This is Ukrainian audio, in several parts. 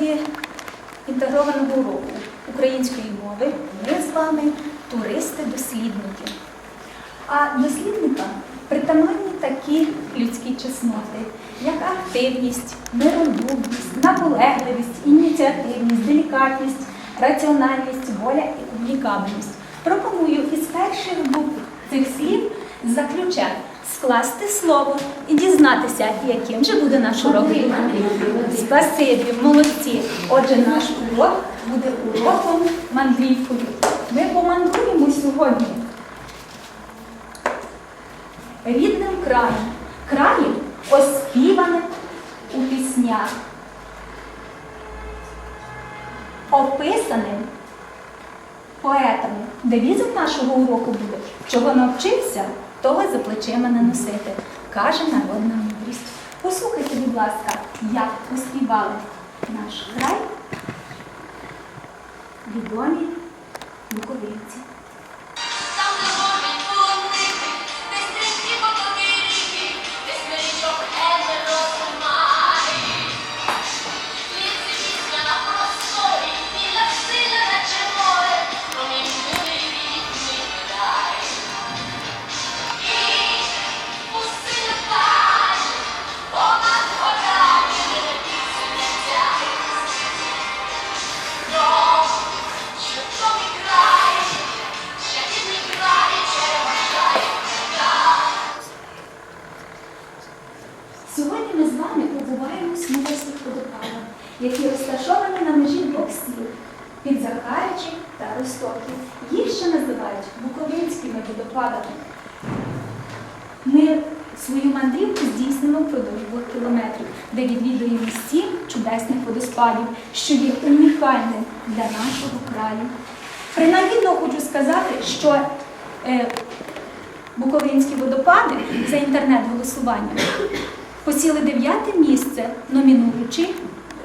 на прикладі інтегрованого уроку української мови. Ми з вами туристи-дослідники. А дослідникам притаманні такі людські чесноти, як активність, миролюбність, наполегливість, ініціативність, делікатність, раціональність, воля і комунікабельність. Пропоную із перших букв цих слів заключати скласти слово і дізнатися, яким же буде наш урок. Спасибі, молодці. Отже, наш урок буде уроком мандрівкою. Ми помандруємо сьогодні рідним краєм, краєм, оспіваним у піснях, описаним поетами. Девізом нашого уроку буде, чого навчився, того за плечима не носити, каже народна мудрість. Послухайте, будь ласка, як поспівали наш край відомі буковинці. Що е, Буковинські водопади за інтернет-голосуванням посіли дев'яте місце, номінуючи,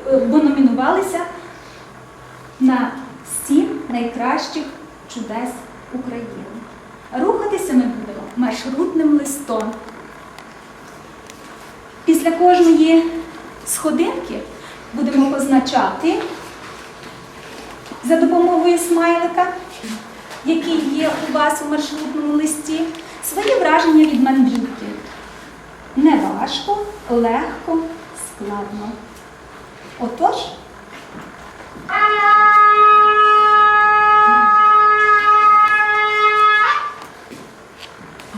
е, бо номінувалися на сім найкращих чудес України. Рухатися ми будемо маршрутним листом. Після кожної сходинки будемо позначати за допомогою смайлика, який є у вас у маршрутному листі, свої враження від мандрівки. Не важко, легко, складно. Отож,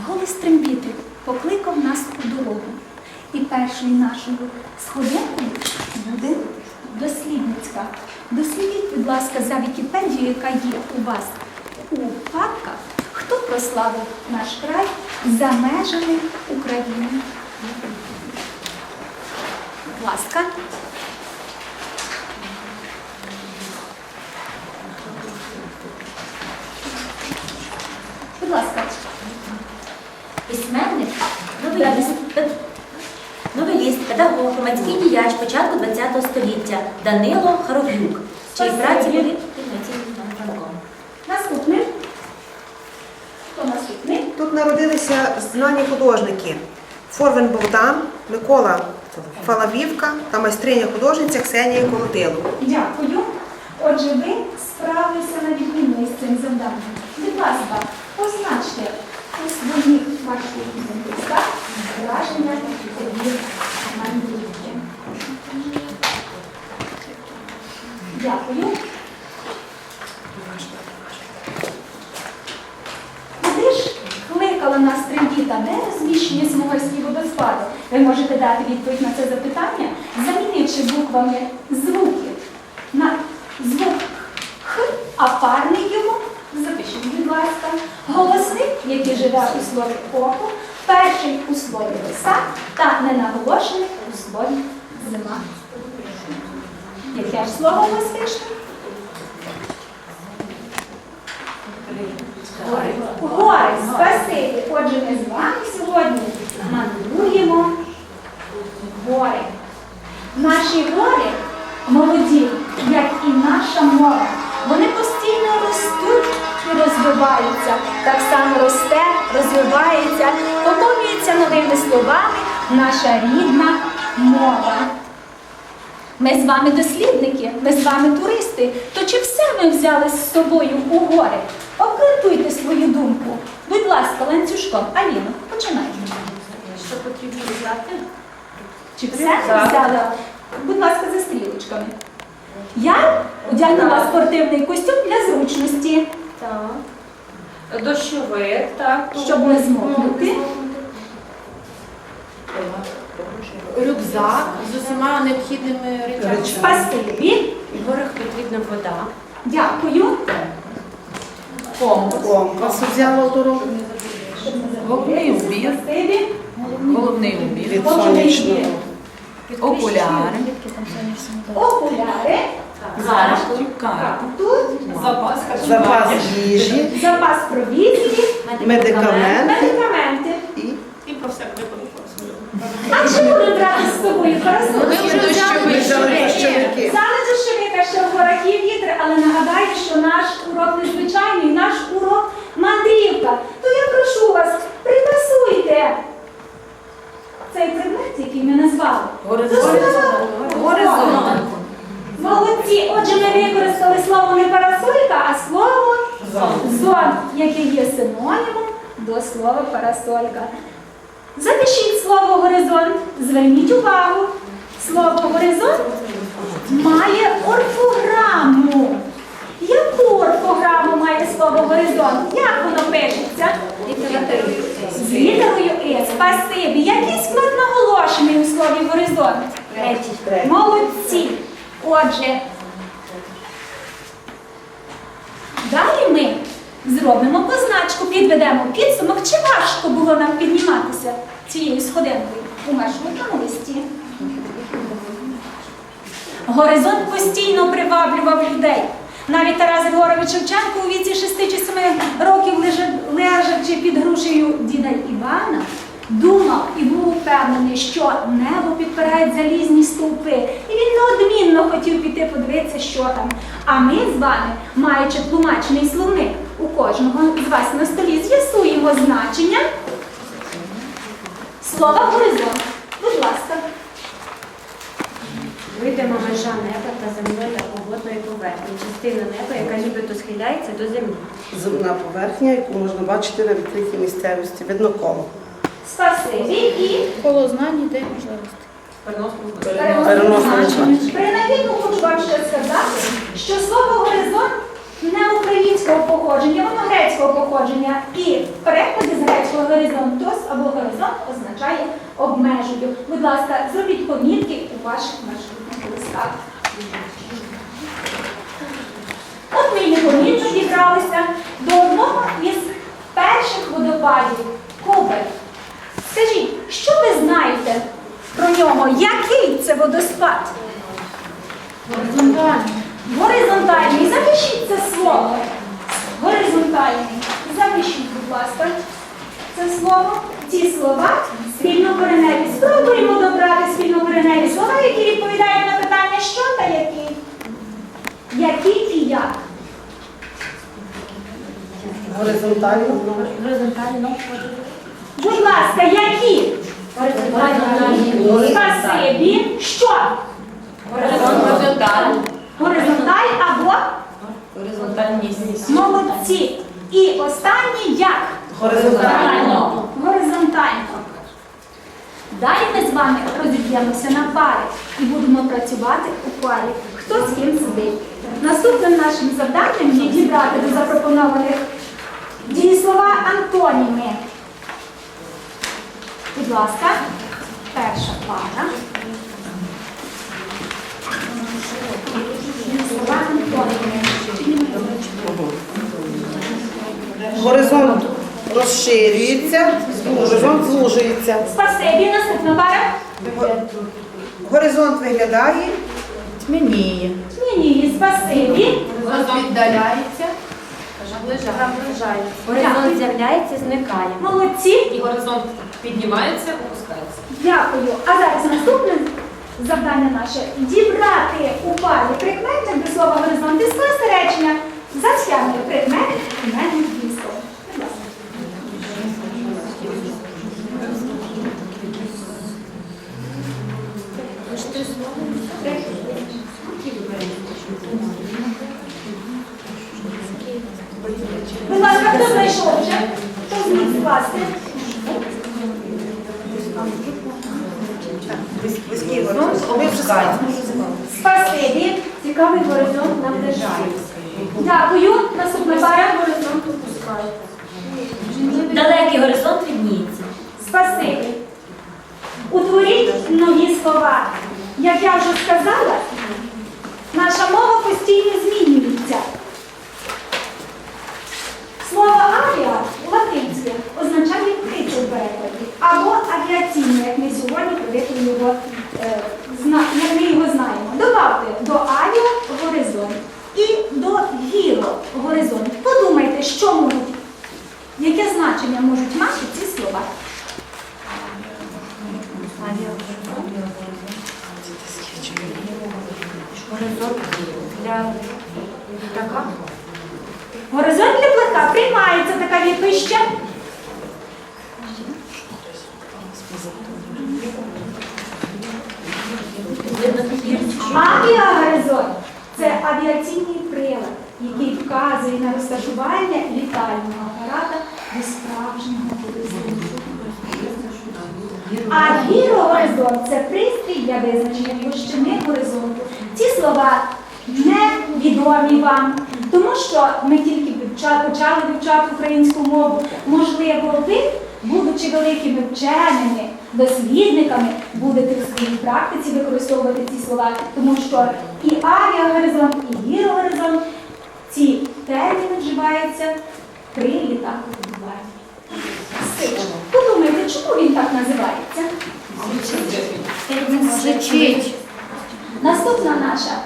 голос трембіти покликав нас у дорогу. І першою нашою сходинкою буде дослідницька. Дослідіть, будь ласка, за Вікіпедією, яка є у вас у папках, хто прославив наш край за межами України. Будь ласка. Будь ласка. Письменник, новеліст, новеліст, педагог, громадський діяч початку ХХ століття Данило Харов'юк, чиї Спасибі. праці були народилися знані художники Форвен Богдан, Микола Фалавівка та майстриня художниця Ксенія Колотило. Дякую. Отже, ви справилися на відмінно із цим завданням. Будь ласка, позначте у своїх ваших листах враження від мандрівки. Дякую. Куди ж кликала нас трембіта? Де розміщені Смугольські водоспади? Ви можете дати відповідь на це запитання, замінивши буквами звуки на звук Х, а парний йому, запишіть, будь ласка, голосний, який живе у слові око, перший у слові лиса та ненаголошений у слові зима. Яке ж слово вас? Гори, спасибі. Отже, ми з вами сьогодні мандруємо гори. Наші гори молоді, як і наша мова. Вони постійно ростуть і розвиваються. Так само росте, розвивається, поповнюється новими словами наша рідна мова. Ми з вами дослідники, ми з вами туристи. То чи все ми взяли з собою у гори? Обґрунтуйте свою думку. Будь ласка, ланцюжком. Аліно, починай. Що потрібно взяти? Чи все ми взяли? Будь ласка, за стрілочками. Я одягнула спортивний костюм для зручності, Так. Дощовик, так. щоб не змокнути. Рюкзак з усіма необхідними речами. Спасибі. В горах потрібна вода. Дякую. Компас. Компас взяла в дорогу. Головний убір. Головний убір. Від Отже, сонячного. Окуляри. Окуляри. Зараз. Карта. Тут Запас. Запас їжі, запас провізії, медикаменти медикаменти. і І про випадок. А чи можна брати з собою парасоль? Ми вже дощовик. взяли дощовики. Взяли дощовика, що в горах є вітер, але нагадаю, що наш урок незвичайний, наш урок мандрівка. То я прошу вас, припасуйте цей предмет, який ми назвали. Горизонт. Горизонт. Молодці. Отже, ми використали слово не парасолька, а слово зон, яке є синонімом до слова парасолька. Запишіть слово горизонт, зверніть увагу. Слово горизонт має орфограму. Яку орфограму має слово горизонт? Як воно пишеться? З літерою «и». Спасибі. Який склад наголошений у слові горизонт? Третій. Молодці. Отже, далі ми зробимо позначку, підведемо підсумок. Чи важко було нам підніматися цією сходинкою у маршрутному листі? Горизонт постійно приваблював людей. Навіть Тарас Григорович Шевченко у віці 6 чи 7 років, впевнений, що небо підпирають залізні стовпи. І він неодмінно хотів піти подивитися, що там. А ми з вами, маючи тлумачний словник у кожного з вас на столі, з'ясуємо значення слова горизонт. Будь ласка. Видима межа неба та земної або водної поверхні. Частина неба, яка нібито схиляється до землі. земна поверхня, яку можна бачити на відкритій місцевості. Видно коло. Спасибі і Коло знань, ідей, можливості. Принагідно хочу вам ще сказати, що слово горизонт не українського походження, воно грецького походження. І в перекладі з грецького горизонтос або горизонт означає обмежую. Будь ласка, зробіть помітки у ваших маршрутних листах. От ми непомітно дібралися до одного із перших водопадів Кубель. Скажіть, що ви знаєте про нього? Який це водоспад? Горизонтальний. Горизонтальний. Запишіть це слово. Горизонтальний. Запишіть, будь ласка, це слово. Ці слова спільно кореневі. Спробуємо добрати спільно кореневі слова, які відповідають на питання, що та які. Які і як. Горизонтально. Горизонтально. Будь ласка, які? Спасибі. Що? Горизонталь. Горизонталь або Горизонтальність. молодці. І останнє як? Горизонтально. Горизонтально. Далі ми з вами розіб'ємося на пари і будемо працювати у парі. Хто з ким сидить. Наступним нашим завданням є дібрати до запропонованих дієслова антоніми. Будь ласка, перша пара. Горизонт розширюється, горизонт звужується. Спасибі, наступна пара. Горизонт виглядає, Тьмяніє. Ні, ні, спасибі. Горизонт віддаляється. Наближає. Горизонт з'являється, зникає. Молодці. І горизонт піднімається, опускається. Дякую. А зараз наступне завдання наше дібрати у парі прикметник до слова горизонт і скласти речення за схемою прикметник дійство. Будь ласка. знайшов вже? Хто зміг скласти? Близький горизонт. Вже. Спасибі. Цікавий горизонт нам державі. Дякую. Наступна пара. Горизонт опускаю. Далекий горизонт відніється. Спасибі. Утворіть нові слова. Як я вже сказала, наша мова постійно змінюється. Слово авіа латинське означає птицю в перекладі або авіаційне, як ми сьогодні привикли його, як ми його знаємо. Добавте до авіа горизонт і до гіро горизонт. Подумайте, що можуть, яке значення можуть мати ці слова. Горизонт для птаха приймається така відповідь ще. Авіагоризонт це авіаційний прилад, який вказує на розташування літального апарата до справжнього горизонту. А гірогоризонт це пристрій для визначення площини горизонту. Ці слова невідомі вам, тому що ми тільки почали вивчати українську мову. Можливо, ви, будучи великими вченими, дослідниками, будете в своїй практиці використовувати ці слова, тому що і авіагоризонт, і гірогоризонт ці терміни вживаються при літакобудуванні. Сич. Подумайте, чому він так називається? Звучить. Наступна наша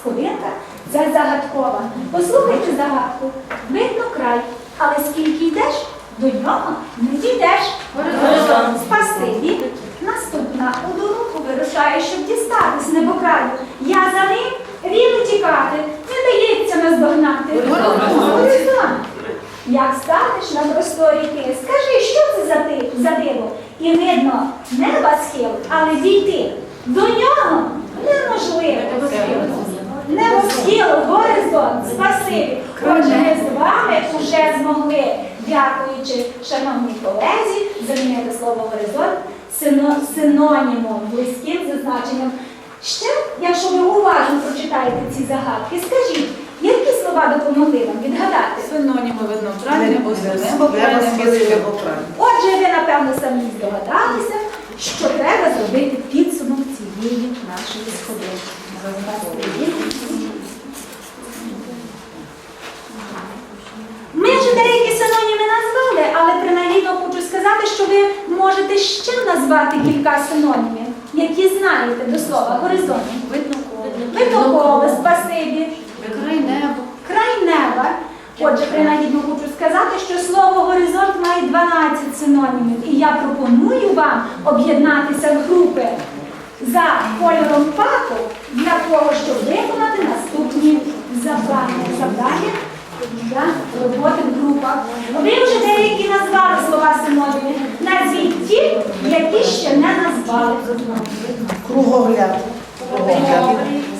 сходинка це загадкова. Послухайте загадку. Видно край, але скільки йдеш, до нього не дійдеш. Спасибі. Наступна у дорогу вирушає, щоб дістатись небокраю. Я за ним він утікати. Не дається наздогнати. Горизонт. Як станеш на просторі ти, скажи, що це за ти за диво? І видно неба схил, але дійти до нього неможливо. Небосхил, горизонт, спасибі. Отже, ми з вами вже змогли, дякуючи шановній колезі, замінити слово горизонт сино- синонімом, близьким за значенням. Ще, якщо ви уважно прочитаєте ці загадки, скажіть, слова допомогли вам відгадати? Синоніми видно край, небо небо край, Небо небо схили, схил. небо край. Отже, ви напевно самі здогадалися, що треба зробити підсумок цієї нашої сходинки. Ми вже деякі синоніми назвали, але принагідно хочу сказати, що ви можете ще назвати кілька синонімів, які знаєте до слова горизонт. Видно Видно коло, спасибі. Край небо. Край неба. Отже, принагідно хочу сказати, що слово горизонт має 12 синонімів, і я пропоную вам об'єднатися в групи за кольором паку для того, щоб виконати наступні завдання. Завдання для роботи в групах. Ви вже деякі назвали слова синонімів. Назвіть ті, які ще не назвали. Кругогляд.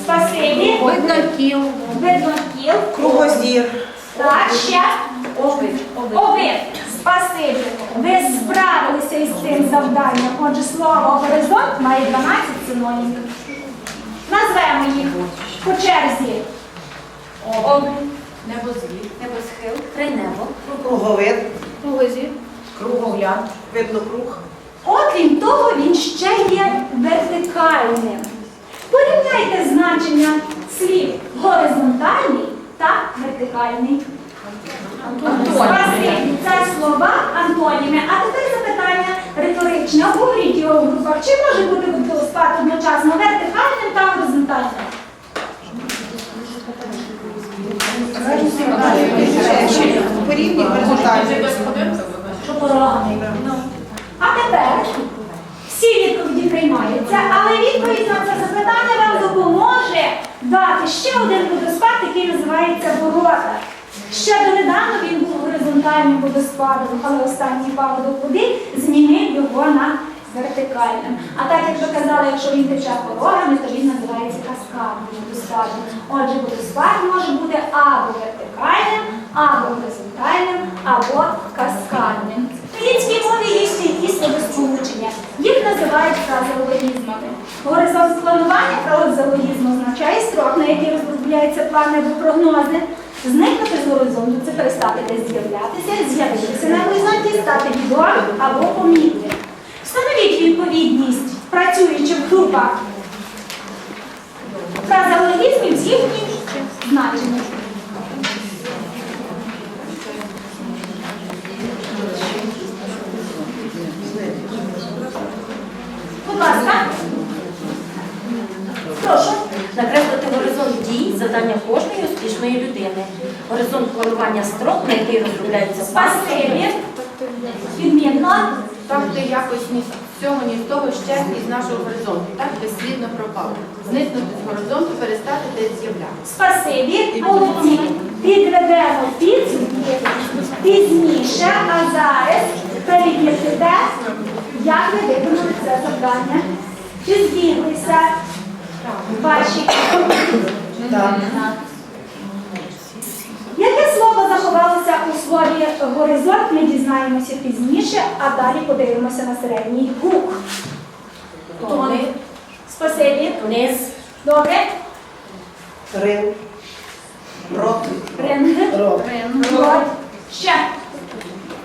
Спасибі. Видно кіл. Видно кіл. Кругозір. Так, ще. Овид. Овид, спасибі. Ви справилися із цим завданням. Отже, слово горизонт має 12 синонімів. Назвемо їх по черзі. Овид, Небозвід. небосхил, Край небо. Круговид. Кругозір. Кругогляд. Видно круг. Окрім того, він ще є вертикальним. Порівняйте значення слів горизонтальний та вертикальний. Спасибі. Це слова антоніми. А тепер запитання риторичне. Обговоріть його в групах. Чи може бути водоспад одночасно вертикальним та горизонтальним? Порівні горизонтальні. А тепер всі відповіді приймаються, але відповідь на це запитання вам допоможе дати ще один водоспад, який називається ворота. Ще донедавна він був горизонтальним водоспадом, але останній паводок води змінив його на вертикальним. А так як ви казали, якщо він тече порогами, то він називається каскадним водоспадом. Отже, водоспад може бути або вертикальним, або горизонтальним, або каскадним. В українській мові є ще якісь словосполучення. Їх називають фразеологізмами. Горизонт планування фразеологізму означає строк, на який розробляються плани або прогнози. Зникнути з горизонту це перестати десь з'являтися, з'явитися на горизонті, стати відомим або помітним. Встановіть відповідність працюючих групах фразеологізмів з їхнім значенням. Будь ласка. Прошу. Накреслити горизонт дій завдання кожної успішної людини. Горизонт планування строк, на який розробляються плани. Відмінно. Так ти якось ні з цього, ні з того ще із нашого горизонту. Так безслідно пропав. Зникнути з горизонту, перестати десь з'являтися. Спасибі. Молодці. Підведемо підсумки пізніше, а зараз перевірте те, як ви виконали це завдання. Чи збіглися ваші Яке слово заховалося у слові горизонт, ми дізнаємося пізніше, а далі подивимося на середній гук. Тони, Спасибі. низ, Добре. Рим. Рот. Ринг. Рот. Рот. Ще.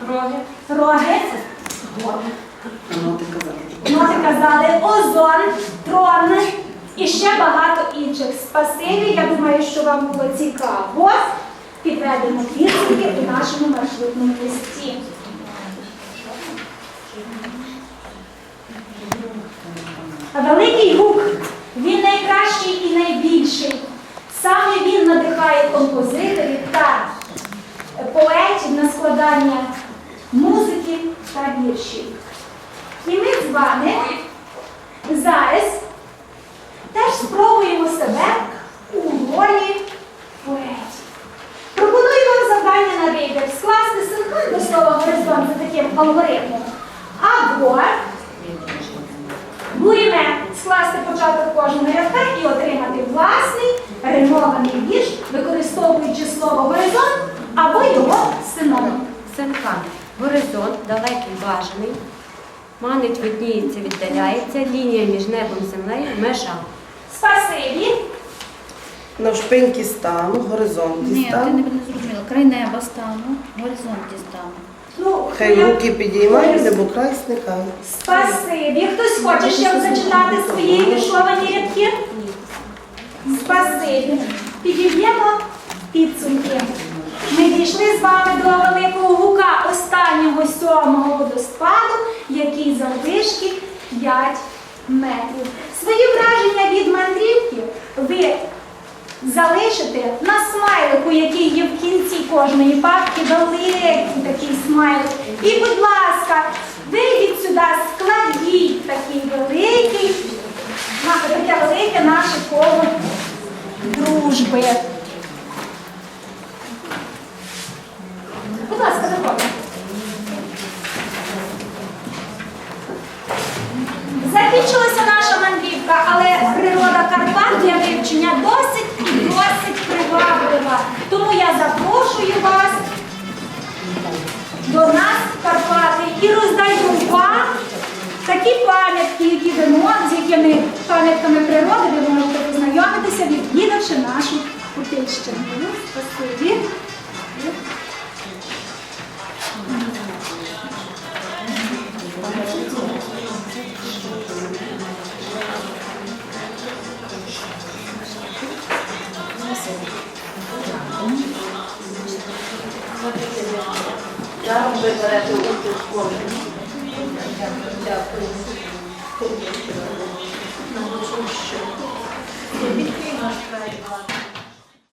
роги, Роги. Ноти казали. Озон, трон і ще багато інших. Спасибі. Я думаю, що вам було цікаво. Підведемо підсумки у нашому маршрутному листі. Великий гук, він найкращий і найбільший. Саме він надихає композиторів та поетів на складання музики та віршів. І ми з вами зараз теж спробуємо себе у ролі поетів. Пропоную вам завдання на вибір скласти синхрон до слова горизонт за таким алгоритмом. Або будемо скласти початок кожного рядка і отримати власний римований вірш, використовуючи слово горизонт або його синонім. Сенхан. Горизонт далекий бажаний. Видніється, віддаляється, лінія між небом і землею межа. Спасибі. Навшпиньки стану, горизонті Ні, ти не, не зрозуміла. Край неба стану, горизонті стану. Ну, Хай я- руки підіймають, небо край сникає. Спасибі. Хтось хоче ще зачитати свої віршовані рядки? Спасибі. Підіб'ємо підсумки. Ми дійшли з вами до великого гука останнього сьомого водоспаду, який заввишки 5 метрів. Свої враження від мандрівки ви залишите на смайлику, який є в кінці кожної папки, великий такий смайлик. І, будь ласка, вийдіть сюди, складіть такий великий, таке велике наше коло дружби. Будь ласка, заходьте. Закінчилася наша мандрівка, але природа Карпат для досить і досить приваблива. Тому я запрошую вас до нас Карпати і роздаю вам такі пам'ятки, які можете, з якими пам'ятками природи ви можете познайомитися, відвідавши нашу Путильщину. Спасибі. Даром ви берете участь в школі. Дякую.